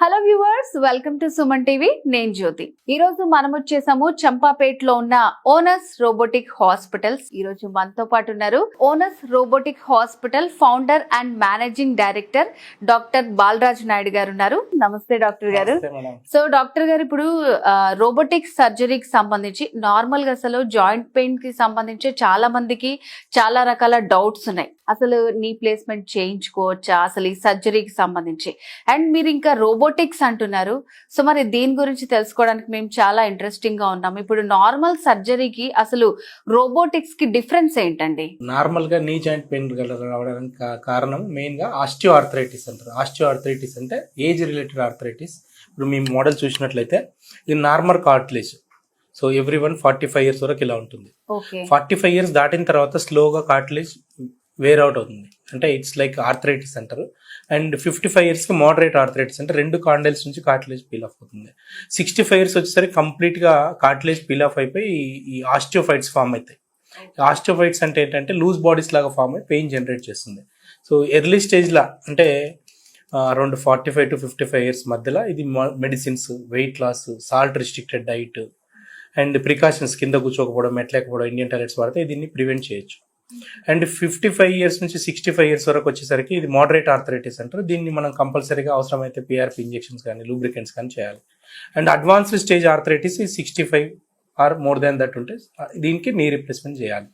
Hello viewers welcome to Suman TV నేను జ్యోతి. ఈ రోజు మనం వచ్చేసాము చంపాపేట్లో ఉన్న ఓనస్ రోబోటిక్ హాస్పిటల్స్. ఈ రోజు మనతో పాటు ఉన్నారు Onus robotic hospital founder and managing director doctor Balaraj Naidu garu ఉన్నారు. నమస్తే డాక్టర్ గారు. సో డాక్టర్ గారు ఇప్పుడు రోబోటిక్ సర్జరీకి సంబంధించి నార్మల్గా అసలు జాయింట్ పెయిన్కి సంబంధించి చాలా మందికి చాలా రకాల డౌట్స్ ఉన్నాయి. అసలు నీ ప్లేస్మెంట్ చేయించుకోవచ్చా? అసలు ఈ సర్జరీకి సంబంధించి. అండ్ మీరు ఇంకా రోబోటిక్స్ అంటున్నారు. సో మరి దీని గురించి తెలుసుకోవడానికి మేము చాలా ఇంట్రెస్టింగ్గా ఉన్నాం. ఇప్పుడు నార్మల్ సర్జరీకి అసలు రోబోటిక్స్కి డిఫరెన్స్ ఏంటండి? నార్మల్గా నీ జాయింట్ పెయిన్ రావడానికి కారణం మెయిన్గా ఆస్టియో ఆర్థరైటిస్ అంటారు. ఆస్టియో ఆర్థరైటిస్ అంటే ఏజ్ రిలేటెడ్ ఆర్థరైటిస్ ఇప్పుడు మీ మోడల్ చూసినట్లయితే ఇది normal cartilage so every one forty five years వరకు ఇలా ఉంటుంది. ఫార్టీ ఫైవ్ ఇయర్స్ దాటిన తర్వాత స్లోగా కార్టిలేజ్ వేర్ అవుట్ అవుతుంది. అంటే ఇట్స్ లైక్ ఆర్థరైటిస్ అంటారు. అండ్ ఫిఫ్టీ ఫైవ్ ఇయర్స్కి మోడరేట్ ఆర్థరైటిస్ అంటే రెండు కాండైల్స్ నుంచి కార్టిలేజ్ పీల్ ఆఫ్ అవుతుంది. సిక్స్టీ ఫైవ్ ఇయర్స్ వచ్చేసరికి కంప్లీట్గా కార్టిలేజ్ పీల్ ఆఫ్ అయిపోయి ఈ- ఆస్టియోఫైట్స్ ఫామ్ అవుతాయి. ఆస్టియోఫైట్స్ అంటే ఏంటంటే లూజ్ బాడీస్ లాగా ఫామ్ అయి పెయిన్ జనరేట్ చేస్తుంది. సో ఎర్లీ స్టేజ్లో అంటే around forty five to fifty five years మధ్యలో ఇది medicines weight loss salt restricted diet and precautions కింద కూర్చోకపోవడం మెట్లేకపోవడం ఇండియన్ టాయిలెట్స్ వాడితే దీన్ని ప్రివెంట్ చేయొచ్చు. అండ్ ఫిఫ్టీ ఫైవ్ ఇయర్స్ నుంచి సిక్స్టీ ఫైవ్ ఇయర్స్ వరకు వచ్చేసరికి ఇది మోడరేట్ ఆర్థరైటిస్ అంటారు. దీన్ని మనం కంపల్సరీగా అవసరమైతే పిఆర్పి ఇంజెక్షన్స్ కానీ లూబ్రికెంట్స్ కానీ చేయాలి. అండ్ అడ్వాన్స్డ్ స్టేజ్ ఆర్థరైటిస్ ఈ sixty five or more than that ఉంటే దీనికి నీ రిప్లేస్మెంట్ చేయాలి.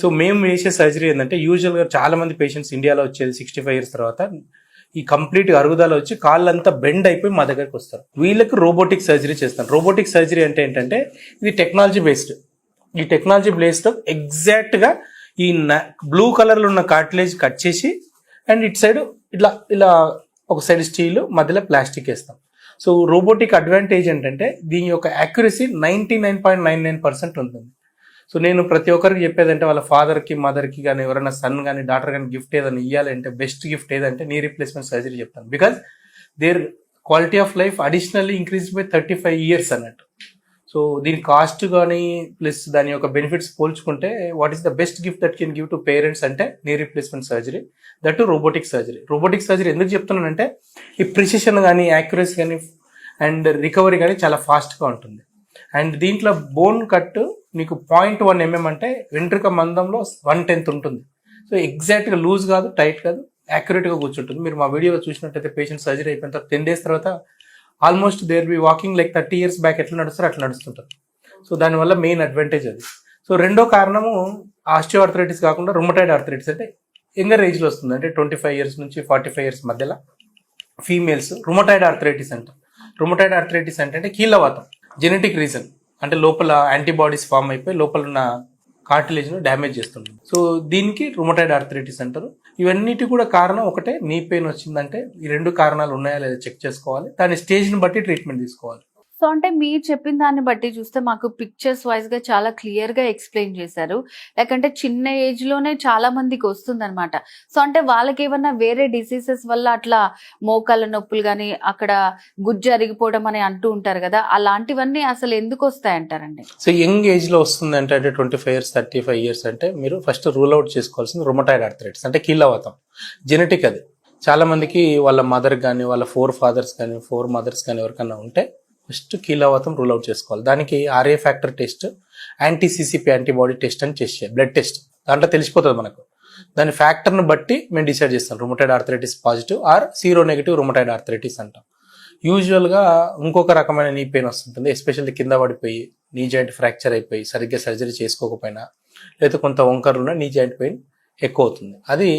సో మేము చేసే సర్జరీ ఏంటంటే యూజువల్గా చాలా మంది పేషెంట్స్ ఇండియాలో వచ్చేది సిక్స్టీ ఫైవ్ ఇయర్స్ తర్వాత ఈ కంప్లీట్ అరుగుదల వచ్చి కాళ్ళంతా బెండ్ అయిపోయి మా దగ్గరకు వస్తారు. వీళ్ళకి రోబోటిక్ సర్జరీ చేస్తాం రోబోటిక్ సర్జరీ అంటే ఏంటంటే ఇది టెక్నాలజీ బేస్డ్ ఈ టెక్నాలజీ బేస్డ్ ఎగ్జాక్ట్గా ఈ బ్లూ కలర్లో ఉన్న కార్టిలేజ్ కట్ చేసి అండ్ ఇటు సైడ్ ఇట్లా ఇలా ఒక సైడ్ స్టీల్ మధ్యలో ప్లాస్టిక్ వేస్తాం. సో రోబోటిక్ అడ్వాంటేజ్ ఏంటంటే దీని యొక్క accuracy ninety nine point nine nine percent ఉంటుంది. సో నేను ప్రతి ఒక్కరికి చెప్పేదంటే వాళ్ళ ఫాదర్కి మదర్కి కానీ ఎవరైనా సన్ కానీ డాటర్ కానీ గిఫ్ట్ ఏదైనా ఇవ్వాలంటే బెస్ట్ గిఫ్ట్ ఏదంటే నీ రీప్లేస్మెంట్ సర్జరీ చెప్తాను. Because their quality of life additionally increase by thirty five years అన్నట్టు. సో దీని కాస్ట్ కానీ ప్లస్ దాని యొక్క బెనిఫిట్స్ పోల్చుకుంటే what is the best gift that can give to parents అంటే knee replacement surgery that robotic surgery. Robotic surgery ఎందుకు చెప్తున్నానంటే ఈ ప్రిసిషన్ కానీ యాక్యురసీ కానీ అండ్ రికవరీ కానీ చాలా ఫాస్ట్గా ఉంటుంది. అండ్ దీంట్లో బోన్ కట్ నీకు పాయింట్ వన్ ఎంఎం అంటే వెంట్రుక మందంలో వన్ టెన్త్ ఉంటుంది. సో ఎగ్జాక్ట్గా లూజ్ కాదు టైట్ కాదు యాక్యురేట్గా కూర్చుంటుంది. మీరు మా వీడియోలో చూసినట్టయితే పేషెంట్ సర్జరీ అయిపోయిన తర్వాత టెన్ డేస్ తర్వాత almost there be walking like thirty years back ఎట్లా నడుస్తారో అట్లా నడుస్తుంటారు. సో దానివల్ల మెయిన్ అడ్వాంటేజ్ అది. సో రెండో కారణము ఆస్టియో ఆర్థరైటిస్ కాకుండా రుమటైడ్ ఆర్థరైటిస్ అంటే యంగర్ ఏజ్లో వస్తుంది. అంటే ట్వంటీ ఫైవ్ ఇయర్స్ నుంచి ఫార్టీ ఫైవ్ ఇయర్స్ మధ్యలో ఫీమేల్స్ రుమటైడ్ ఆర్థరైటిస్ అంటారు రుమటైడ్ ఆర్థరైటిస్ అంటే అంటే కీళ్ళవాతం జెనెటిక్ రీజన్. అంటే లోపల యాంటీబాడీస్ ఫామ్ అయిపోయి లోపల ఉన్న కార్టిలేజ్ను డ్యామేజ్ చేస్తుంది. సో దీనికి రుమటైడ్ ఆర్థరైటిస్ అంటారు. ఇవన్నిటి కూడా కారణం ఒకటే నీ పెయిన్ వచ్చిందంటే ఈ రెండు కారణాలు ఉన్నాయా లేదా చెక్ చేసుకోవాలి. దాని స్టేజ్ని బట్టి ట్రీట్మెంట్ తీసుకోవాలి. సో అంటే మీరు చెప్పిన దాన్ని బట్టి చూస్తే మాకు పిక్చర్స్ వైజ్గా చాలా క్లియర్గా ఎక్స్ప్లెయిన్ చేశారు. లేకంటే చిన్న ఏజ్లోనే చాలా మందికి వస్తుందన్నమాట. సో అంటే వాళ్ళకి ఏమన్నా వేరే డిసీజెస్ వల్ల అట్లా మోకాళ్ళ నొప్పులు కానీ అక్కడ గుజ్జు అరిగిపోవడం అని అంటూ ఉంటారు కదా అలాంటివన్నీ అసలు ఎందుకు వస్తాయి అంటారండి సో యంగ్ ఏజ్లో వస్తుంది అంటే అంటే twenty five years thirty five years అంటే మీరు ఫస్ట్ రూల్ అవుట్ చేసుకోవాల్సింది రుమటైడ్ ఆర్థరైటిస్ అంటే కీళ్ళవతం. జెనెటిక్ అది. చాలా మందికి వాళ్ళ మదర్ కానీ వాళ్ళ ఫోర్ ఫాదర్స్ కానీ ఫోర్ మదర్స్ కానీ ఎవరికైనా ఉంటే ఫస్ట్ కీలవాతం రూల్ అవుట్ చేసుకోవాలి. దానికి RA factor test anti CCP antibody test అని టెస్ట్ చేయాలి. బ్లడ్ టెస్ట్ దాంట్లో తెలిసిపోతుంది మనకు. దాని ఫ్యాక్టర్ని బట్టి మేము డిసైడ్ చేస్తాం. Rheumatoid arthritis positive or sero negative rheumatoid arthritis అంటాం. యూజువల్గా ఇంకొక రకమైన నీ పెయిన్ వస్తుంటుంది. ఎస్పెషల్లీ కింద పడిపోయి నీ జాయింట్ ఫ్రాక్చర్ అయిపోయి సరిగ్గా సర్జరీ చేసుకోకపోయినా లేదా కొంత వంకర్లు నీ జాయింట్ పెయిన్ ఎక్కువ అవుతుంది. అది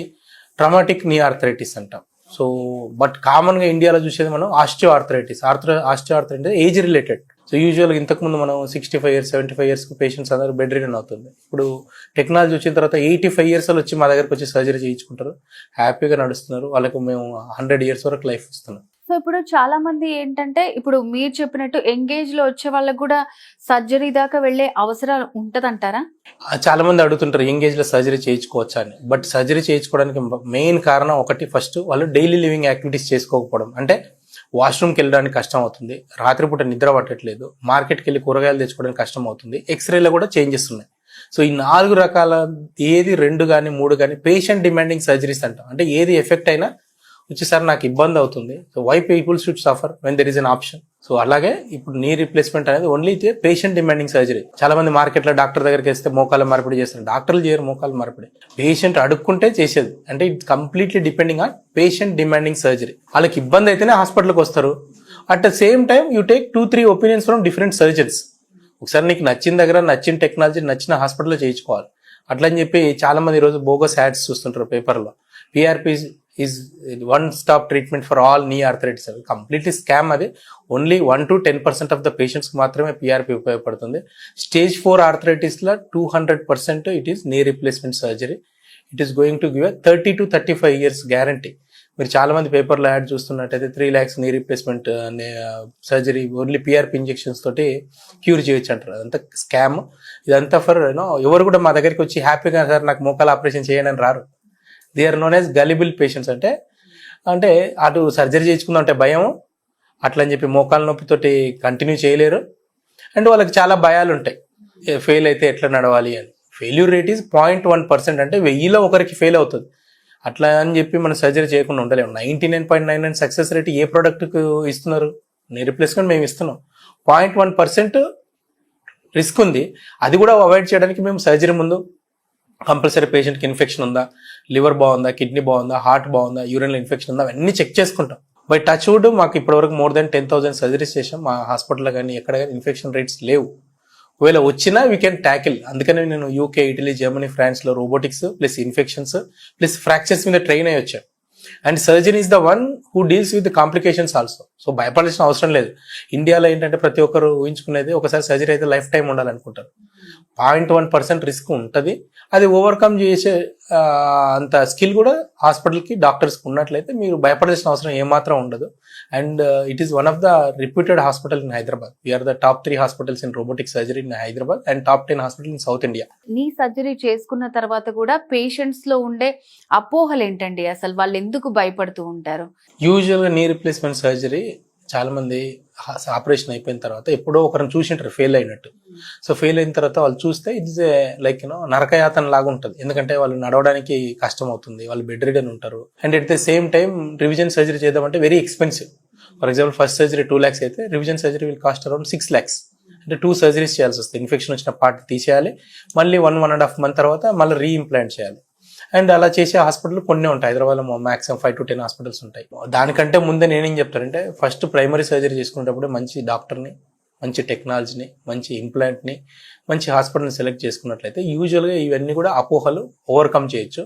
ట్రమాటిక్ నీ ఆర్థరైటిస్ అంటాం. సో బట్ కామన్గా ఇండియాలో చూసేది మనం osteo arthritis arthro osteo arthritis age related so యూజువల్గా ఇంతకుముందు మనం sixty five years seventy five ఇయర్స్కి పేషెంట్స్ అందరూ బెడ్ రిటర్న్ అవుతుంది. ఇప్పుడు టెక్నాలజీ వచ్చిన తర్వాత ఎయిటీ ఫైవ్ ఇయర్స్ వచ్చి మా దగ్గరకు వచ్చి సర్జరీ చేయించుకుంటారు. హ్యాపీగా నడుస్తున్నారు. వాళ్ళకు మేము హండ్రెడ్ ఇయర్స్ వరకు లైఫ్ ఇస్తున్నాం. సో ఇప్పుడు చాలా మంది ఏంటంటే ఇప్పుడు మీరు చెప్పినట్టు ఎంగేజ్లో వచ్చే వాళ్ళకు కూడా సర్జరీ దాకా వెళ్ళే అవసరం ఉంటదంటారా? చాలా మంది అడుగుతుంటారు ఎంగేజ్లో సర్జరీ చేయించుకోవచ్చా? అని. బట్ సర్జరీ చేయించుకోవడానికి మెయిన్ కారణం ఒకటి ఫస్ట్ వాళ్ళు డైలీ లివింగ్ యాక్టివిటీస్ చేసుకోకపోవడం. అంటే వాష్రూమ్కి వెళ్ళడానికి కష్టం అవుతుంది రాత్రిపూట నిద్ర పట్టట్లేదు మార్కెట్కి వెళ్ళి కూరగాయలు తెచ్చుకోవడానికి కష్టం అవుతుంది ఎక్స్రేలో కూడా చేంజెస్ ఉన్నాయి. సో ఈ నాలుగు రకాల ఏది రెండు కానీ మూడు కానీ పేషెంట్ డిమాండింగ్ సర్జరీస్ అంటాం. అంటే ఏది ఎఫెక్ట్ అయినా వచ్చి సార్ నాకు ఇబ్బంది అవుతుంది. So why people should suffer when there is an option so అలాగే ఇప్పుడు నీ రిప్లేస్మెంట్ అనేది ఓన్లీ పేషెంట్ డిమాండింగ్ సర్జరీ చాలా మంది మార్కెట్లో డాక్టర్ దగ్గరికి వేస్తే మోకాలు మార్పిడి చేస్తారు. డాక్టర్లు చేయరు మోకాలు మార్పిడి. పేషెంట్ అడుక్కుంటే చేసేది. అంటే it completely depending on patient demanding surgery వాళ్ళకి ఇబ్బంది అయితేనే హాస్పిటల్కి వస్తారు. At the same time you take two three opinions from different surgeries ఒకసారి నీకు నచ్చిన దగ్గర నచ్చిన టెక్నాలజీ నచ్చిన హాస్పిటల్లో చేయించుకోవాలి. అట్లా అని చెప్పి చాలా మంది ఈరోజు బోగస్ యాడ్స్ చూస్తుంటారు పేపర్లో PRP is one stop treatment for all knee arthritis అవి కంప్లీట్లీ స్కామ్ అది only one to ten percent of the పేషెంట్స్కి మాత్రమే పిఆర్పి ఉపయోగపడుతుంది. Stage four ఆర్థరైటిస్లో two hundred percent it is knee replacement surgery it is going to give thirty to thirty five years guarantee మీరు చాలా మంది పేపర్లో add చూస్తున్నట్టయితే three lakhs knee replacement అనే surgery only PRP injections తోటి క్యూర్ చేయొచ్చు అంటారు. అదంతా స్కామ్ ఇదంతా ఫర్ యూనో ఎవరు కూడా మా దగ్గరికి వచ్చి హ్యాపీగా సార్ నాకు మోకాల ఆపరేషన్ చేయండి అని రారు. They are known as gullible patients అంటే అంటే అటు సర్జరీ చేయించుకుందాం అంటే భయం అట్లా అని చెప్పి మోకాల నొప్పితోటి కంటిన్యూ చేయలేరు. అండ్ వాళ్ళకి చాలా భయాలు ఉంటాయి. ఫెయిల్ అయితే ఎట్లా నడవాలి అని. Failure rate is point one percent అంటే వెయ్యిలో ఒకరికి ఫెయిల్ అవుతుంది. అట్లా అని చెప్పి మనం సర్జరీ చేయకుండా ఉండలేము. Ninety nine point nine nine success rate ఏ ప్రోడక్ట్కి ఇస్తున్నారు? నీ రిప్లేస్మెంట్ మేము ఇస్తున్నాం. పాయింట్ వన్ పర్సెంట్ రిస్క్ ఉంది. అది కూడా అవాయిడ్ చేయడానికి మేము సర్జరీ ముందు కంపల్సరీ పేషెంట్కి ఇన్ఫెక్షన్ ఉందా? లివర్ బాగుందా? కిడ్నీ బాగుందా? హార్ట్ బాగుందా? యూరిన్ ఇన్ఫెక్షన్ ఉందా? అవన్నీ చెక్ చేసుకుంటాం. బై టచ్ వుడ్ మాకు ఇప్పటివరకు more than ten thousand surgeries చేసాం మా హాస్పిటల్లో కానీ ఎక్కడ కానీ ఇన్ఫెక్షన్ రేట్స్ లేవు. ఒకవేళ వచ్చినా వీ కెన్ ట్యాకిల్ అందుకనే నేను యూకే ఇటలీ జర్మనీ ఫ్రాన్స్లో robotics plus infections plus fractures మీద ట్రైన్ అయ్యి వచ్చాను. And surgeon is the one who deals with complications also so భయపడాల్సిన అవసరం లేదు. ఇండియాలో ఏంటంటే ప్రతి ఒక్కరు ఊహించుకునేది ఒకసారి సర్జరీ అయితే లైఫ్ టైం ఉండాలనుకుంటారు పాయింట్ వన్ పర్సెంట్ రిస్క్ ఉంటుంది. అది ఓవర్కమ్ చేసే అంత స్కిల్ కూడా హాస్పిటల్కి డాక్టర్స్కి ఉన్నట్లయితే మీరు భయపడాల్సిన అవసరం ఏమాత్రం ఉండదు. And it is one of the reputed hospital in Hyderabad we're the top three hospitals in robotic surgery in Hyderabad and top ten hospital in South India knee surgery చేసుకున్న తర్వాత కూడా పేషెంట్స్లో ఉండే అపోహలు ఏంటండి? అసలు వాళ్ళు ఎందుకు భయపడుతూ ఉంటారు? యూజువల్గా నీ రిప్లేస్మెంట్ సర్జరీ చాలా మంది ఆపరేషన్ అయిపోయిన తర్వాత ఎప్పుడో ఒకరిని చూసింటారు ఫెయిల్ అయినట్టు. సో ఫెయిల్ అయిన తర్వాత వాళ్ళు చూస్తే it's a like you know నరకయాతన లాగా ఉంటుంది. ఎందుకంటే వాళ్ళు నడవడానికి కష్టం అవుతుంది వాళ్ళు బెడ్ రిడన్ ఉంటారు. And at the same time revision surgery చేద్దామంటే very expensive for example first surgery two lakhs అయితే revision surgery will cost around six lakhs అంటే టూ సర్జరీస్ చేయాల్సి వస్తుంది. ఇన్ఫెక్షన్ వచ్చిన పార్ట్ తీసేయాలి మళ్ళీ one one and half month తర్వాత మళ్ళీ రీఇంప్లాంట్ చేయాలి. అండ్ అలా చేసే హాస్పిటల్ కొన్ని ఉంటాయి. హైదరాబాద్లో maximum five to ten hospitals ఉంటాయి. దానికంటే ముందే నేనేం చెప్తానంటే ఫస్ట్ ప్రైమరీ సర్జరీ చేసుకునేటప్పుడు మంచి డాక్టర్ని మంచి టెక్నాలజీని మంచి ఇంప్లాంట్ని మంచి హాస్పిటల్ని సెలెక్ట్ చేసుకున్నట్లయితే యూజువల్గా ఇవన్నీ కూడా అపోహలు ఓవర్కమ్ చేయొచ్చు.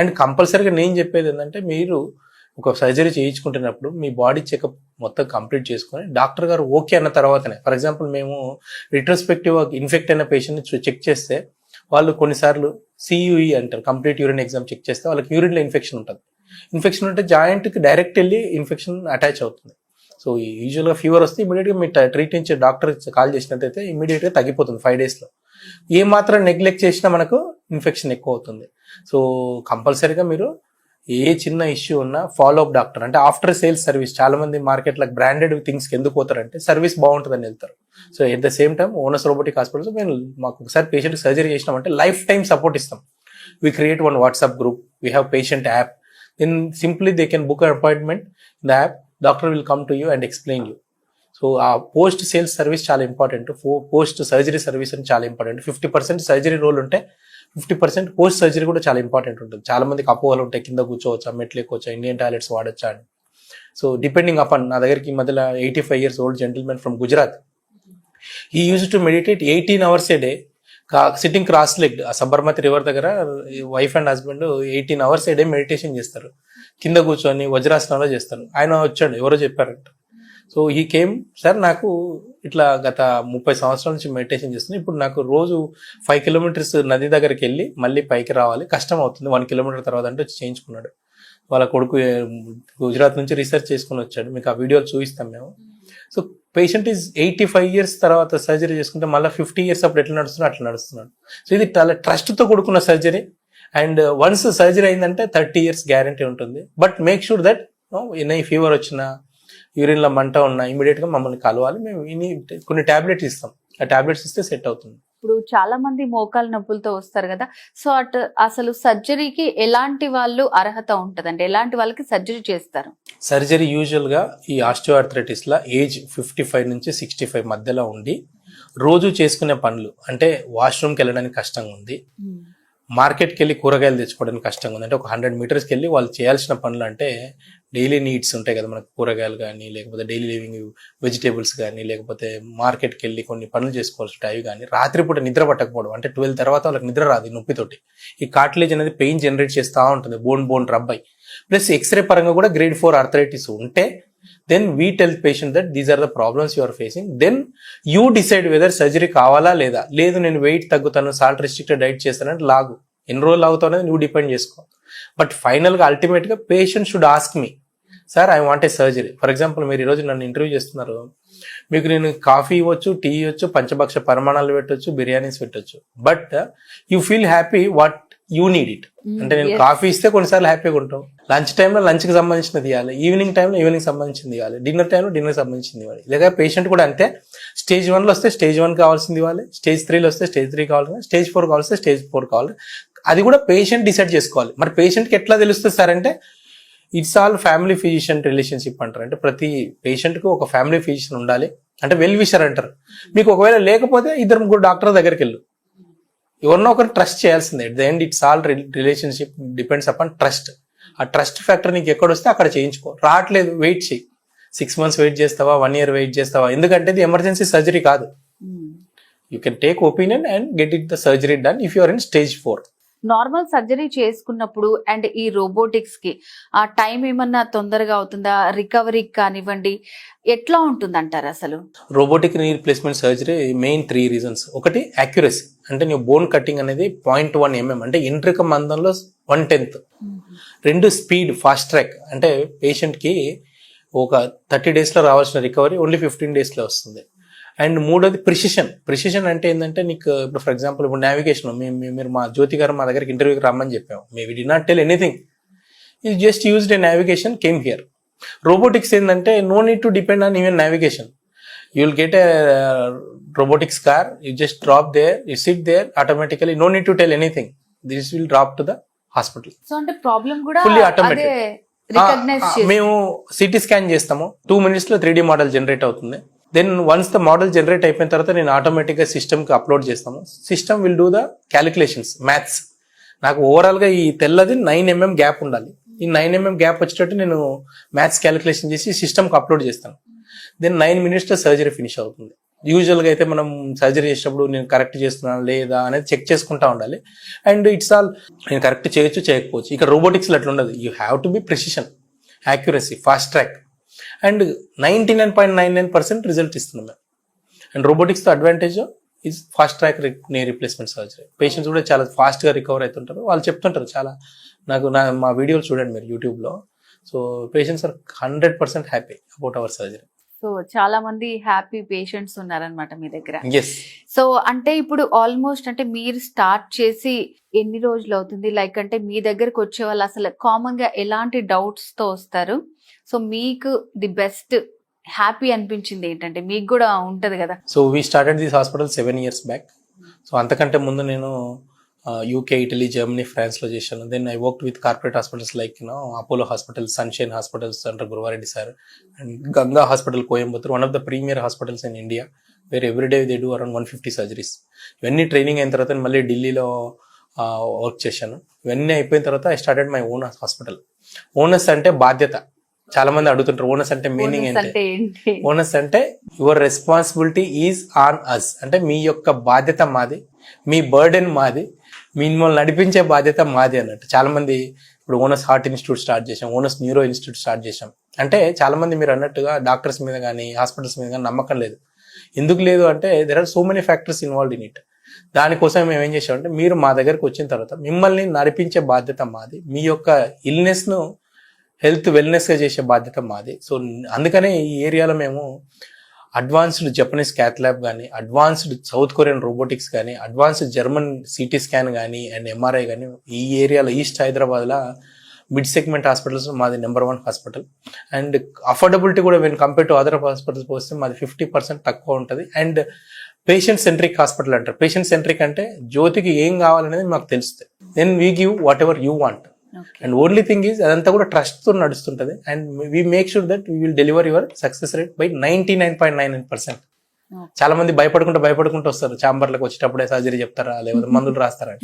అండ్ కంపల్సరీగా నేను చెప్పేది ఏంటంటే మీరు ఒక సర్జరీ చేయించుకుంటున్నప్పుడు మీ బాడీ చెకప్ మొత్తం కంప్లీట్ చేసుకొని డాక్టర్ గారు ఓకే అన్న తర్వాతనే. ఫర్ ఎగ్జాంపుల్ మేము రిట్రోస్పెక్టివ్ ఇన్ఫెక్ట్ అయిన పేషెంట్ని చెక్ చేస్తే వాళ్ళు కొన్నిసార్లు సియుఈ అంటారు కంప్లీట్ యూరిన్ ఎగ్జామ్ చెక్ చేస్తే వాళ్ళకి యూరిన్లో ఇన్ఫెక్షన్ ఉంటుంది. ఇన్ఫెక్షన్ ఉంటే జాయింట్కి డైరెక్ట్ వెళ్ళి ఇన్ఫెక్షన్ అటాచ్ అవుతుంది. సో యూజువల్గా ఫీవర్ వస్తే ఇమీడియట్గా మీ ట్రీట్ డాక్టర్ కాల్ చేసినట్టయితే ఇమీడియట్గా తగ్గిపోతుంది ఫైవ్ డేస్లో ఏ మాత్రం నెగ్లెక్ట్ చేసినా మనకు ఇన్ఫెక్షన్ ఎక్కువ అవుతుంది. సో కంపల్సరీగా మీరు ఏ చిన్న ఇష్యూ ఉన్నా ఫాలో అప్ డాక్టర్ అంటే ఆఫ్టర్ సేల్స్ సర్వీస్ చాలా మంది మార్కెట్లో బ్రాండెడ్ థింగ్స్కి ఎందుకు పోతారంటే సర్వీస్ బాగుంటుందని వెళ్తారు. So at the same time owners robotic hospitals మేము మాకు ఒకసారి పేషెంట్ సర్జరీ చేసినామంటే లైఫ్ టైం సపోర్ట్ ఇస్తాం we create one WhatsApp group we have patient app then simply they can book appointment the app doctor will come to you and explain you so ఆ post sales service చాలా important post surgery service అని చాలా important fifty percent surgery role ఉంటే fifty percent post surgery కూడా చాలా important ఉంటుంది. చాలా మందికి అపోహలు ఉంటాయి. కింద కూర్చోవచ్చా మెట్లు ఎక్కొచ్చా ఇండియన్ టాయిలెట్స్ వాడచ్చా అని. సో డిపెండింగ్ అపాన్ నా దగ్గరికి ఈ మధ్యలో eighty five years old gentlemen from Gujarat he use to meditate eighteen hours a day sitting cross leg Sabarmati river దగ్గర wife and husband eighteen hours a day meditation చేస్తారు. కింద కూర్చొని వజ్రాసనంలో చేస్తారు. ఆయన వచ్చాడు ఎవరో చెప్పారంట. సో ఈ కేమ్ సార్ నాకు ఇట్లా గత ముప్పై సంవత్సరాల నుంచి మెడిటేషన్ చేస్తున్నాను ఇప్పుడు నాకు రోజు ఫైవ్ కిలోమీటర్స్ నది దగ్గరికి వెళ్ళి మళ్ళీ పైకి రావాలి. కష్టం అవుతుంది. వన్ కిలోమీటర్ తర్వాత అంటే వచ్చి చేయించుకున్నాడు. వాళ్ళ కొడుకు గుజరాత్ నుంచి రీసెర్చ్ చేసుకుని వచ్చాడు. మీకు ఆ వీడియోలు చూపిస్తాం మేము. So patient is eighty five years తర్వాత సర్జరీ చేసుకుంటే మళ్ళీ ఫిఫ్టీ ఇయర్స్ అప్పుడు ఎట్లా నడుస్తున్నాడు అట్లా నడుస్తున్నాడు. సో ఇది చాలా ట్రస్ట్తో కూడుకున్న సర్జరీ అండ్ వన్స్ సర్జరీ అయిందంటే థర్టీ ఇయర్స్ గ్యారంటీ ఉంటుంది. బట్ మేక్ షూర్ దట్ ఎన్ని ఫీవర్ వచ్చినా యూరిన్లో మంట ఉన్నా ఇమీడియట్గా మమ్మల్ని కలవాలి. మేము ఇన్ని కొన్ని టాబ్లెట్స్ ఇస్తాం. ఆ టాబ్లెట్స్ ఇస్తే సెట్ అవుతుంది. ఇప్పుడు చాలా మంది మోకాలు నొప్పులతో వస్తారు కదా. సో అటు అసలు సర్జరీకి ఎలాంటి వాళ్ళు అర్హత ఉంటదండి? ఎలాంటి వాళ్ళకి సర్జరీ చేస్తారు? సర్జరీ యూజువల్గా ఈ ఆస్టియోఆర్థరైటిస్లో ఏజ్ ఫిఫ్టీ ఫైవ్ నుంచి సిక్స్టీ ఫైవ్ మధ్యలో ఉండి రోజు చేసుకునే పనులు అంటే వాష్రూమ్కి వెళ్ళడానికి కష్టంగా ఉంది. మార్కెట్కి వెళ్ళి కూరగాయలు తెచ్చుకోవడానికి కష్టంగా ఉంది. అంటే ఒక హండ్రెడ్ మీటర్స్కి వెళ్ళి వాళ్ళు చేయాల్సిన పనులు అంటే డైలీ నీడ్స్ ఉంటాయి కదా మనకు కూరగాయలు కానీ లేకపోతే డైలీ లివింగ్ వెజిటేబుల్స్ కానీ లేకపోతే మార్కెట్కి వెళ్ళి కొన్ని పనులు చేసుకోవాల్సి ఉంటాయి అవి కానీ రాత్రిపూట నిద్ర పట్టకపోవడం అంటే ట్వెల్వ్ తర్వాత వాళ్ళకి నిద్ర రాదు నొప్పితోటి. ఈ కార్టిలేజ్ అనేది పెయిన్ జనరేట్ చేస్తూ ఉంటుంది బోన్ బోన్ రబ్బై ప్లస్ ఎక్స్రే పరంగా కూడా గ్రేడ్ ఫోర్ ఆర్థరైటిస్ ఉంటే then we tell patient that these are the problems you're facing. Then you decide whether surgery కావాలా లేదా? లేదు నేను వెయిట్ తగ్గుతాను సాల్ట్ రెస్ట్రిక్టెడ్ డైట్ చేస్తానంటే లాగు. ఎన్ని రోజులు అవుతావు అనేది నువ్వు డిపెండ్ చేసుకో. బట్ ఫైనల్గా అల్టిమేట్గా patient should ask me sir I want a surgery for example మీరు ఈరోజు నన్ను ఇంటర్వ్యూ చేస్తున్నారు. మీకు నేను కాఫీ ఇవ్వచ్చు టీ ఇవ్వచ్చు పంచభక్ష పరిమాణాలు పెట్టొచ్చు బిర్యానీస్ పెట్టొచ్చు. But you feel happy what you need it అంటే నేను. కాఫీ ఇస్తే కొన్నిసార్లు హ్యాపీగా ఉంటాం. లంచ్ టైంలో లంచ్కి సంబంధించినది ఇవ్వాలి. ఈవినింగ్ టైంలో ఈవినింగ్ సంబంధించింది ఇవ్వాలి. డిన్నర్ టైంలో డిన్నర్ సంబంధించింది ఇవ్వాలి. లేదా పేషెంట్ కూడా అంతే. స్టేజ్ వన్లో వస్తే స్టేజ్ వన్ కావాల్సింది ఇవ్వాలి. స్టేజ్ త్రీలో వస్తే స్టేజ్ త్రీ కావాలి స్టేజ్ ఫోర్ కావాల్సి స్టేజ్ ఫోర్ కావాలి. అది కూడా పేషెంట్ డిసైడ్ చేసుకోవాలి. మరి పేషెంట్కి ఎట్లా తెలుస్తుంది సార్ అంటే it's all family physician relationship అంటారు. అంటే ప్రతి పేషెంట్కి ఒక ఫ్యామిలీ ఫిజిషియన్ ఉండాలి. అంటే వెల్ విషర్ అంటారు. మీకు ఒకవేళ లేకపోతే ఇద్దరు ముగ్గురు డాక్టర్ దగ్గరికి వెళ్ళు. ఎవరినో ఒకరు ట్రస్ట్ చేయాల్సిందే. At the end it's all relationship depends upon trust ఆ ట్రస్ట్ ఫ్యాక్టర్ నీకు ఎక్కడ వస్తే అక్కడ చేయించుకో. రావట్లేదు వెయిట్ చేయి. సిక్స్ మంత్స్ వెయిట్ చేస్తావా? వన్ ఇయర్ వెయిట్ చేస్తావా? ఎందుకంటే ఇది ఎమర్జెన్సీ సర్జరీ కాదు. You can take opinion and get it the surgery done if you're in stage four normal surgery చేసుకున్నప్పుడు అండ్ ఈ రోబోటిక్స్కి ఆ టైం ఏమన్నా తొందరగా అవుతుందా? రికవరీ కానివ్వండి ఎట్లా ఉంటుంది అంటారు అసలు? Robotic knee replacement surgery main three reasons ఒకటి యాక్యురసీ అంటే నీ బోన్ కటింగ్ అనేది పాయింట్ వన్ ఎంఎం అంటే ఇంట్రిక మందంలో వన్ టెన్త్ రెండు స్పీడ్ ఫాస్ట్ ట్రాక్ అంటే పేషెంట్కి ఒక థర్టీ డేస్లో రావాల్సిన రికవరీ ఓన్లీ ఫిఫ్టీన్ డేస్లో వస్తుంది. అండ్ మూడోది ప్రిసిషన్. ప్రిసిషన్ అంటే ఏంటంటే నీకు ఇప్పుడు ఫర్ ఎగ్జాంపుల్ ఇప్పుడు నావిగేషన్ మీరు మా జ్యోతి గారు మా దగ్గరికి ఇంటర్వ్యూకి రమ్మని చెప్పాము. May we did not tell anything you just used a navigation came here robotics ఏంటంటే no need to depend on even navigation you will get a robotics car you just drop there you sit there automatically no need to tell anything. This will drop to the hospital. So అంటే problem కూడా Fully automated. అదే recognize ఆ, ఆ, మేము CT scan చేస్తాము. Two మినిట్స్లో three model generate అవుతుంది. Then once the model generate అయిపోయిన తర్వాత నేను ఆటోమేటిక్గా సిస్టమ్కి అప్లోడ్ చేస్తాము. System will do the calculations maths నాకు ఓవరాల్గా ఈ తెల్లది నైన్ ఎంఎం గ్యాప్ ఉండాలి. ఈ నైన్ ఎంఎం గ్యాప్ వచ్చేటట్టు నేను మ్యాథ్స్ క్యాలిక్యులేషన్ చేసి సిస్టమ్కి అప్లోడ్ చేస్తాను. దెన్ నైన్ మినిట్స్లో సర్జరీ ఫినిష్ అవుతుంది. యూజువల్గా అయితే మనం సర్జరీ చేసేటప్పుడు నేను కరెక్ట్ చేస్తున్నాను లేదా అనేది చెక్ చేసుకుంటా ఉండాలి. అండ్ ఇట్స్ ఆల్ నేను కరెక్ట్ చేయొచ్చు చేయకపోవచ్చు. ఇక్కడ రోబోటిక్స్ అట్లా ఉండదు. You have to be precision accuracy fast track and ninety nine point nine nine percent result ఇస్తున్నాం మేము. And రోబోటిక్స్తో advantage is fast track knee replacement surgery patients కూడా చాలా ఫాస్ట్గా రికవర్ అవుతుంటారు. వాళ్ళు చెప్తుంటారు చాలా. నాకు నా మా వీడియోలు చూడండి మీరు యూట్యూబ్లో so patients are hundred percent happy about our surgery so చాలా మంది హ్యాపీ పేషెంట్స్ ఉన్నారనమాట మీ దగ్గర. సో అంటే ఇప్పుడు ఆల్మోస్ట్ అంటే మీరు స్టార్ట్ చేసి ఎన్ని రోజులు అవుతుంది? లైక్ అంటే మీ దగ్గరకు వచ్చే వాళ్ళు అసలు కామన్గా ఎలాంటి డౌట్స్తో వస్తారు? సో మీకు ది బెస్ట్ హ్యాపీ అనిపించింది ఏంటంటే మీకు కూడా ఉంటది కదా. So we started this hospital seven years back so అంతకంటే ముందు నేను యూకే ఇటలీ జర్మనీ ఫ్రాన్స్లో చేశాను. Then I work with corporate hospitals like you know Apollo hospital Sunshine hospitals అంటారు Guruvareddy sir and Ganga hospital Coimbatore one of the premier hospitals in India where everyday they do around one fifty surgeries ఇవన్నీ training అయిన తర్వాత మళ్ళీ ఢిల్లీలో work చేశాను. ఇవన్నీ అయిపోయిన తర్వాత I started my own hospital Onus అంటే బాధ్యత. చాలా మంది అడుగుతుంటారు ఓనర్స్ అంటే మీనింగ్ ఏంటి? ఓనర్స్ అంటే your responsibility is on us అంటే మీ యొక్క బాధ్యత మాది మీ బర్డెన్ మాది మిమ్మల్ని నడిపించే బాధ్యత మాది అన్నట్టు. చాలా మంది ఇప్పుడు ఓనస్ హార్ట్ ఇన్స్టిట్యూట్ స్టార్ట్ చేశాం ఓనర్స్ న్యూరో ఇన్స్టిట్యూట్ స్టార్ట్ చేశాం. అంటే చాలా మంది మీరు అన్నట్టుగా డాక్టర్స్ మీద కానీ హాస్పిటల్స్ మీద కానీ నమ్మకం లేదు. ఎందుకు లేదు అంటే there are so many factors involve in it దానికోసం మేము ఏం చేసామంటే మీరు మా దగ్గరకు వచ్చిన తర్వాత మిమ్మల్ని నడిపించే బాధ్యత మాది. మీ యొక్క ఇల్నెస్ను హెల్త్ వెల్నెస్గా చేసే బాధ్యత మాది. సో అందుకనే ఈ ఏరియాలో మేము అడ్వాన్స్డ్ జపనీస్ క్యాత్ ల్యాబ్ కానీ అడ్వాన్స్డ్ సౌత్ కొరియన్ రోబోటిక్స్ కానీ అడ్వాన్స్డ్ జర్మన్ సిటీ స్కాన్ కానీ అండ్ ఎంఆర్ఐ కానీ ఈ ఏరియాలో ఈస్ట్ హైదరాబాద్లో మిడ్ సెగ్మెంట్ హాస్పిటల్స్ మాది number one hospital. And affordability కూడా when compare to other hospitals పోస్తే మాది ఫిఫ్టీ పర్సెంట్ తక్కువ ఉంటుంది. అండ్ పేషెంట్ సెంట్రిక్ హాస్పిటల్ అంటారు. పేషెంట్ సెంట్రిక్ అంటే జ్యోతికి ఏం కావాలనేది మాకు తెలుస్తుంది. Then we give whatever you want and only thing is అదంతా కూడా ట్రస్ట్తో నడుస్తుంటది. And we make sure that we will deliver your success rate by ninety nine point nine nine percent చాలా మంది భయపడుకుంటూ భయపడుకుంటూ వస్తారు. ఛాంబర్లకు వచ్చేటప్పుడే సర్జరీ చెప్తారా? లేకపోతే మందులు రాస్తారా.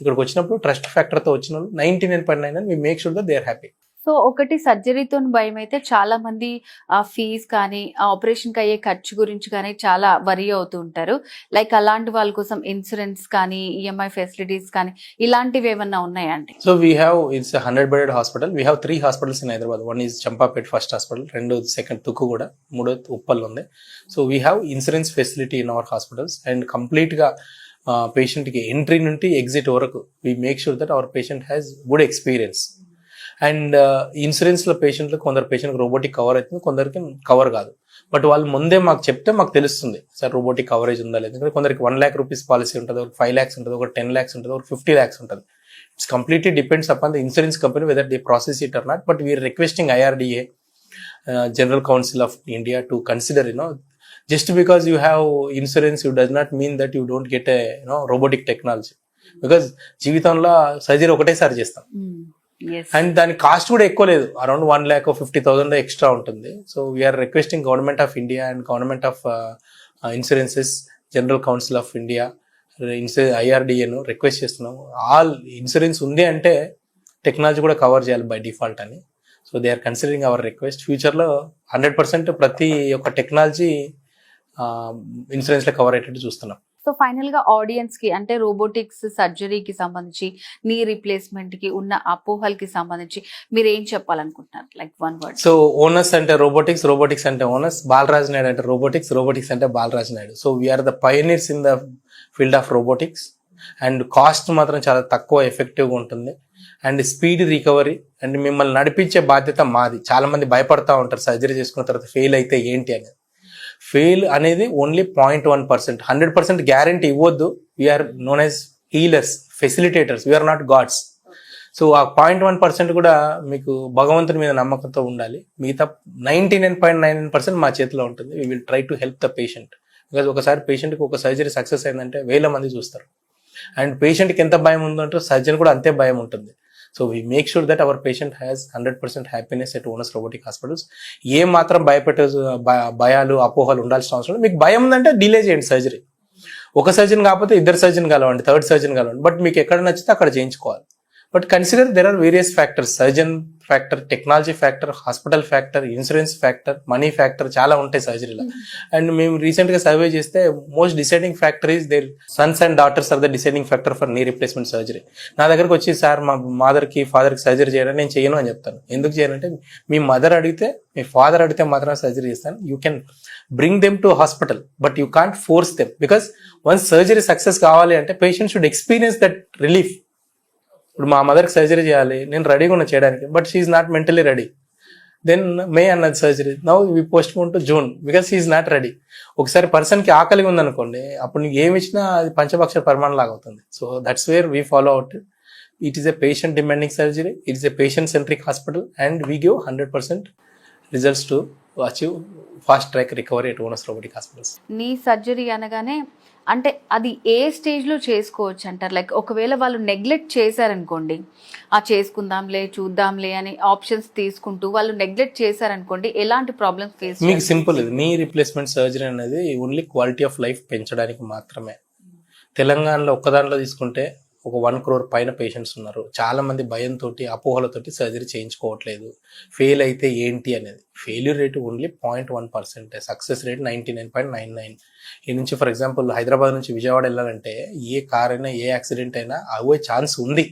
ఇక్కడికి వచ్చినప్పుడు ట్రస్ట్ ఫ్యాక్టర్తో వచ్చిన ninety nine point nine we make sure that they are happy so ఒకటి సర్జరీతో భయం అయితే చాలా మంది ఆ ఫీజ్ కానీ ఆ ఆపరేషన్కి అయ్యే ఖర్చు గురించి కానీ చాలా వరి అవుతూ ఉంటారు. లైక్ అలాంటి వాళ్ళ కోసం ఇన్సూరెన్స్ కానీ ఈఎంఐ ఫెసిలిటీస్ కానీ ఇలాంటివి ఏమన్నా ఉన్నాయా అండి? So we have it's hundred bedded hospital. We have three hospitals in Hyderabad. One is Champapet first hospital రెండో సెకండ్ తుక్కు కూడా మూడో ఉప్పల్ ఉంది. So we have insurance facility in our hospitals and కంప్లీట్గా పేషెంట్కి ఎంట్రీ నుండి ఎగ్జిట్ వరకు we make sure that our patient has good experience. And ఇన్సూరెన్స్లో పేషెంట్లు కొందరు పేషెంట్ రోబోటిక్ కవర్ అవుతుంది కొందరికి కవర్ కాదు. బట్ వాళ్ళు ముందే మాకు చెప్తే మాకు తెలుస్తుంది సార్ రోబోటిక్ కవరేజ్ ఉందా లేదు? ఎందుకంటే కొందరికి వన్ ల్యాక్ రూపీస్ పాలసీ ఉంటుంది ఒక ఫైవ్ ల్యాక్స్ ఉంటుంది ఒక టెన్ ల్యాక్స్ ఉంటుంది ఒక ఫిఫ్టీ ల్యాక్స్ ఉంటుంది. It's completely depends upon the insurance company whether they process it or not but we're requesting IRDA general council of India to consider you know just because you have insurance you does not mean that you don't get a you know robotic technology because జీవితంలో surgery ఒకటేసారి చేస్తాం. Hmm. And దాని cost కూడా ఎక్కువ లేదు. Around one lakh fifty thousand extra ఉంటుంది. So we're requesting government of India and government of insurances general council of India insurance ఐఆర్డిఏను request చేస్తున్నాం. All insurance ఉంది అంటే టెక్నాలజీ కూడా కవర్ చేయాలి బై డిఫాల్ట్ అని. So they are considering our request ఫ్యూచర్లో hundred percent ప్రతి ఒక్క టెక్నాలజీ ఇన్సూరెన్స్లో కవర్ అయ్యేటట్టు చూస్తున్నాం. సో ఫైనల్గా ఆడియన్స్కి అంటే రోబోటిక్స్ సర్జరీకి సంబంధించి నీ రిప్లేస్మెంట్కి ఉన్న అపోహలకి సంబంధించి మీరు ఏం చెప్పాలనుకుంటున్నారు? Like one word so Onus అంటే రోబోటిక్స్ రోబోటిక్స్ అంటే ఓనర్స్ బాలరాజ్ నాయుడు అంటే రోబోటిక్స్ రోబోటిక్స్ అంటే Balaraj Naidu. So we're the pioneers in the field of robotics and cost మాత్రం చాలా తక్కువ ఎఫెక్టివ్గా ఉంటుంది. అండ్ స్పీడ్ రికవరీ అండ్ మిమ్మల్ని నడిపించే బాధ్యత మాది. చాలా మంది భయపడతా ఉంటారు. సర్జరీ చేసుకున్న తర్వాత ఫెయిల్ అయితే ఏంటి అనేది ఫెయిల్ అనేది only point one percent hundred percent guarantee ఇవ్వద్దు. We're known as healers facilitators we're not gods so ఆ పాయింట్ వన్ పర్సెంట్ కూడా మీకు భగవంతుని మీద నమ్మకంతో ఉండాలి. మిగతా ninety nine point nine percent మా చేతిలో ఉంటుంది. We will try to help the patient because ఒకసారి పేషెంట్కి ఒక సర్జరీ సక్సెస్ అయిందంటే వేల మంది చూస్తారు. అండ్ పేషెంట్కి ఎంత భయం ఉందంటే సర్జన్ కూడా అంతే భయం ఉంటుంది. So we make sure that our patient has hundred percent happiness at Onus robotic hospitals ఏ మాత్రం భయపెట్టే భయాలు అపోహలు ఉండాల్సిన అవసరం మీకు భయం ఉందంటే డిలే చేయండి సర్జరీ. ఒక సర్జన్ కాకపోతే ఇద్దరు సర్జన్ కలవండి థర్డ్ సర్జన్ కలవండి. బట్ మీకు ఎక్కడ నచ్చితే అక్కడ చేయించుకోవాలి. But consider there are various factors. Surgeon factor technology factor hospital factor insurance factor money factor చాలా ఉంటాయి సర్జరీలో అండ్ మేము రీసెంట్గా సర్వే చేస్తే most deciding factor is their sons and daughters are the deciding factor for knee replacement surgery నా దగ్గరకు వచ్చి sir మా మదర్కి ఫాదర్కి సర్జరీ చేయడం నేను చేయను అని చెప్తాను ఎందుకు చేయనంటే మీ మదర్ అడిగితే మీ ఫాదర్ అడిగితే మాత్రమే సర్జరీ చేస్తాను. You can bring them to hospital but you can't force them because once surgery success కావాలి అంటే patient should experience that relief ఇప్పుడు మా మదర్కి సర్జరీ చేయాలి నేను రెడీగా ఉన్నా చేయడానికి. But she's not mentally ready then May అన్నది surgery now we post to June because he's not ready ఒకసారి పర్సన్కి ఆకలి ఉందనుకోండి అప్పుడు నీకు ఏమి ఇచ్చినా అది పంచభక్ష పరిమాణం లాగా అవుతుంది. So that's where we follow out it is a patient demanding surgery it is a patient centric hospital and we give hundred percent results to achieve fast track recovery at Onus robotic hospitals knee surgery అనగానే అంటే అది ఏ స్టేజ్లో చేసుకోవచ్చు అంటారు? Like ఒకవేళ వాళ్ళు neglect చేశారనుకోండి ఆ చేసుకుందాంలే చూద్దాంలే అని ఆప్షన్స్ తీసుకుంటూ వాళ్ళు నెగ్లెక్ట్ చేశారనుకోండి ఎలాంటి ప్రాబ్లమ్స్ ఫేస్ మీకు సింపుల్ ఇది. నీ రీప్లేస్మెంట్ సర్జరీ అనేది ఓన్లీ క్వాలిటీ ఆఫ్ లైఫ్ పెంచడానికి మాత్రమే. తెలంగాణలో ఒక్కదానిలో తీసుకుంటే ఒక వన్ క్రోర్ పైన పేషెంట్స్ ఉన్నారు. చాలా మంది భయంతో అపోహలతోటి సర్జరీ చేయించుకోవట్లేదు. ఫెయిల్ అయితే ఏంటి అనేది. Failure rate only point one percent success rate ninety nine point nine nine ఈ నుంచి ఫర్ ఎగ్జాంపుల్ హైదరాబాద్ నుంచి విజయవాడ వెళ్ళాలంటే ఏ కార్ అయినా ఏ యాక్సిడెంట్ అయినా అవే ఛాన్స్ ఉంది.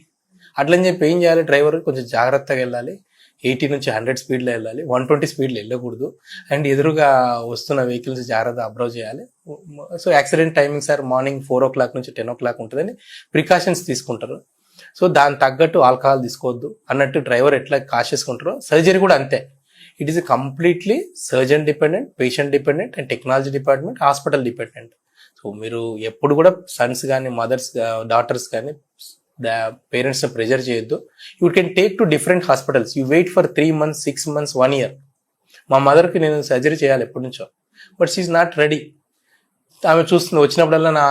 అట్లని చెప్పి ఏం చేయాలి? డ్రైవర్ కొంచెం జాగ్రత్తగా వెళ్ళాలి. ఎయిటీ నుంచి హండ్రెడ్ స్పీడ్లో వెళ్ళాలి. వన్ ట్వంటీ స్పీడ్లో వెళ్ళకూడదు. అండ్ ఎదురుగా వస్తున్న వెహికల్స్ జాగ్రత్త అబ్జర్వ్ చేయాలి. So accident timing sir morning four o'clock నుంచి టెన్ ఓ క్లాక్ ఉంటుందని ప్రికాషన్స్ తీసుకుంటారు. సో దాని తగ్గట్టు ఆల్కహాల్ తీసుకోవద్దు అన్నట్టు డ్రైవర్ ఎట్లా కాషియస్గా ఉంటారో సర్జరీ కూడా అంతే. It is completely surgeon dependent patient dependent and technology department hospital dependent so మీరు ఎప్పుడు కూడా సన్స్ కానీ మదర్స్ డాటర్స్ కానీ పేరెంట్స్ ప్రెజర్ చేయొద్దు. You can take to different hospitals. You wait for three months six months one year. మా మదర్కి నేను surgery చేయాలి ఎప్పటి నుంచో. But she's not ready. ఆమె చూస్తుంది వచ్చినప్పుడల్లా నా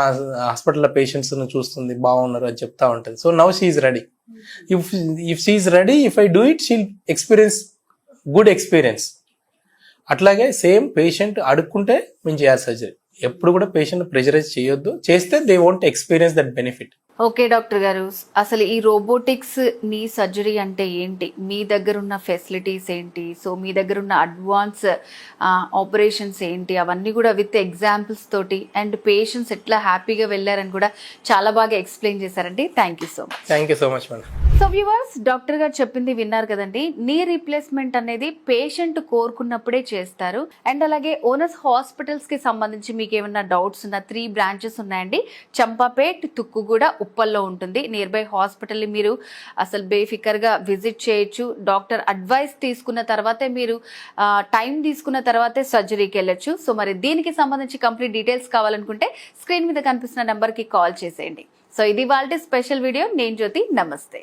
హాస్పిటల్లో పేషెంట్స్ను చూస్తుంది బాగున్నారు అని చెప్తా ఉంటుంది. So now she's ready. If if she's ready if I do it she'll experience good experience. అట్లాగే సేమ్ పేషెంట్ అడుక్కుంటే మేము చేయాలి సర్జరీ. ఎప్పుడు కూడా పేషెంట్ ప్రెజరైజ్ చేయొద్దు. చేస్తే they want experience that benefit. Okay doctor గారు. అసలు ఈ రోబోటిక్స్ నీ సర్జరీ అంటే ఏంటి? మీ దగ్గర ఉన్న ఫెసిలిటీస్ ఏంటి? సో మీ దగ్గర ఉన్న అడ్వాన్స్ ఆపరేషన్స్ ఏంటి? అవన్నీ కూడా విత్ ఎగ్జాంపుల్స్ తోటి అండ్ పేషెంట్స్ ఎట్లా హ్యాపీగా వెళ్ళారని కూడా చాలా బాగా ఎక్స్ప్లెయిన్ చేశారండి. Thank you so much. Thank you so much madam. So viewers doctor గారు చెప్పింది విన్నారు కదండి. నీ రీప్లేస్మెంట్ అనేది పేషెంట్ కోరుకున్నప్పుడే చేస్తారు. అండ్ అలాగే ఓనర్స్ హాస్పిటల్స్కి సంబంధించి మీకు ఏమైనా డౌట్స్ ఉన్న త్రీ బ్రాంచెస్ ఉన్నాయండి. చంపాపేట్ తుక్కుగూడ ఉప్పల్లో ఉంటుంది. నియర్ బై హాస్పిటల్ని మీరు అసలు బేఫికర్గా విజిట్ చేయొచ్చు. డాక్టర్ అడ్వైస్ తీసుకున్న తర్వాతే మీరు టైం తీసుకున్న తర్వాతే సర్జరీకి వెళ్ళొచ్చు. సో మరి దీనికి సంబంధించి కంప్లీట్ డీటెయిల్స్ కావాలనుకుంటే స్క్రీన్ మీద కనిపిస్తున్న నెంబర్కి కాల్ చేసేయండి. సో ఇది వాళ్ళ స్పెషల్ వీడియో నేను జ్యోతి నమస్తే.